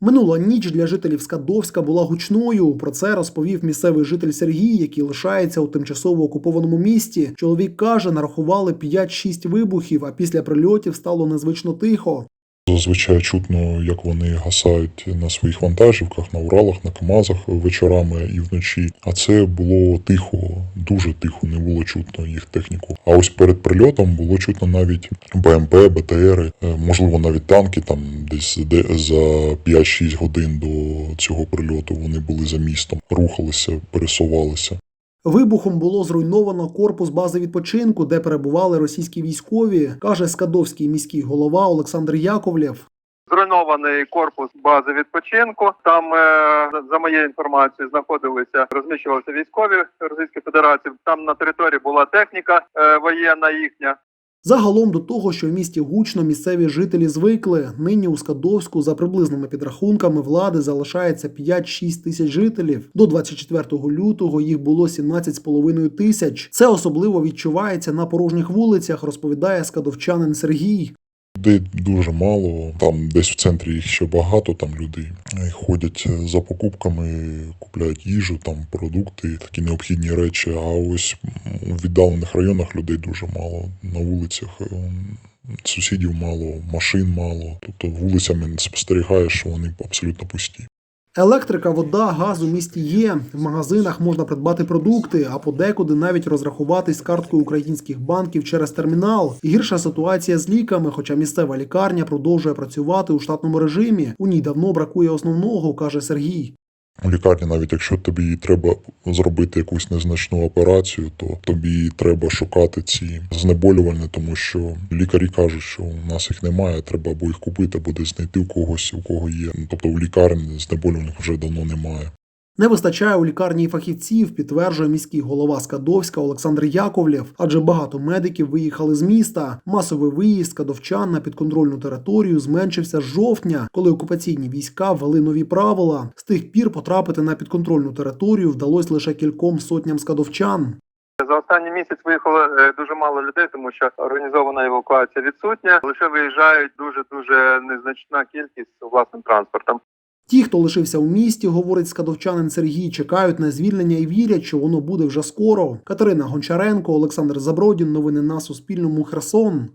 Минула ніч для жителів Скадовська була гучною. Про це розповів місцевий житель Сергій, який лишається у тимчасово окупованому місті. Чоловік каже, нарахували 5-6 вибухів, а після прильотів стало незвично тихо. Зазвичай чутно, як вони гасають на своїх вантажівках, на Уралах, на КАМАЗах вечорами і вночі. А це було тихо, дуже тихо, не було чутно їх техніку. А ось перед прильотом було чутно навіть БМП, БТРи, е, можливо, навіть танки. Там десь де- за 5-6 годин до цього прильоту вони були за містом, рухалися, пересувалися. Вибухом було зруйновано корпус бази відпочинку, де перебували російські військові, каже скадовський міський голова Олександр Яковлєв. Зруйнований корпус бази відпочинку. Там, е, за- моєю інформацією, знаходилися, розміщувалися військові Російської Федерації. Там на території була техніка е, воєнна їхня. Загалом до того, що в місті гучно місцеві жителі звикли. Нині у Скадовську за приблизними підрахунками влади залишається 5-6 тисяч жителів. До 24 лютого їх було 17,5 тисяч. Це особливо відчувається на порожніх вулицях, розповідає скадовчанин Сергій. Людей дуже мало, там десь в центрі їх ще багато, там люди ходять за покупками, купляють їжу, там продукти, такі необхідні речі. А ось у віддалених районах людей дуже мало. На вулицях е, сусідів мало, машин мало. Тобто вулицями спостерігаєш, що вони абсолютно пусті. Електрика, вода, газ у місті є. В магазинах можна придбати продукти, а подекуди навіть розрахуватись карткою українських банків через термінал. Гірша ситуація з ліками, хоча місцева лікарня продовжує працювати у штатному режимі. У ній давно бракує основного, каже Сергій. У лікарні, навіть якщо тобі треба зробити якусь незначну операцію, то тобі треба шукати ці знеболювальні, тому що лікарі кажуть, що у нас їх немає, треба або їх купити, або десь знайти у когось, у кого є. Ну, Тобто у лікарні знеболювальних вже давно немає. Не вистачає у лікарні фахівців, підтверджує міський голова Скадовська Олександр Яковлєв, адже багато медиків виїхали з міста. Масовий виїзд скадовчан на підконтрольну територію зменшився з жовтня, коли окупаційні війська ввели нові правила. З тих пір потрапити на підконтрольну територію вдалося лише кільком сотням скадовчан. За останній місяць виїхало е, дуже мало людей, тому що організована евакуація відсутня. Лише виїжджають дуже дуже незначна кількість власним транспортом. Ті, хто лишився у місті, говорить скадовчанин Сергій, чекають на звільнення і вірять, що воно буде вже скоро. Катерина Гончаренко, Олександр Забродін. Новини на Суспільному. Херсон.